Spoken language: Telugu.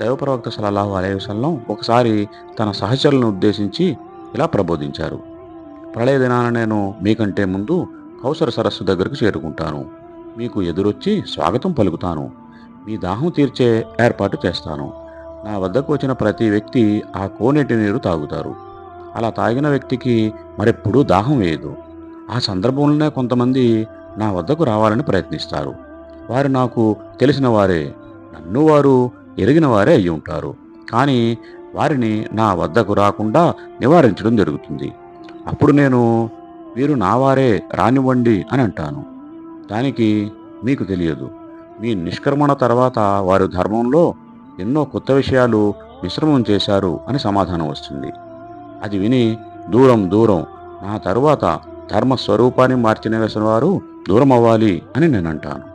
దైవప్రవక్త సలల్లాహు అలైహి వసల్లం ఒకసారి తన సహచరులను ఉద్దేశించి ఇలా ప్రబోధించారు. ప్రళయ దినాన నేను మీకంటే ముందు కౌసర సరస్సు దగ్గరకు చేరుకుంటాను. మీకు ఎదురొచ్చి స్వాగతం పలుకుతాను. మీ దాహం తీర్చే ఏర్పాటు చేస్తాను. నా వద్దకు వచ్చిన ప్రతి వ్యక్తి ఆ కోనేటి నీరు తాగుతారు. అలా తాగిన వ్యక్తికి మరెప్పుడూ దాహం వేయదు. ఆ సందర్భంలోనే కొంతమంది నా వద్దకు రావాలని ప్రయత్నిస్తారు. వారు నాకు తెలిసిన వారే. నన్ను వారు ఎరిగిన వారే అయి ఉంటారు. కానీ వారిని నా వద్దకు రాకుండా నివారించడం జరుగుతుంది. అప్పుడు నేను వీరు నా వారే రానివ్వండి అని అంటాను. దానికి మీకు తెలియదు. మీ నిష్క్రమణ తర్వాత వారు ధర్మంలో ఎన్నో కొత్త విషయాలు మిశ్రమం చేశారు అని సమాధానం వస్తుంది. అది విని దూరం దూరం నా తరువాత ధర్మ స్వరూపాన్ని మార్చిన వేసిన వారు దూరం అవ్వాలి అని నేను అంటాను.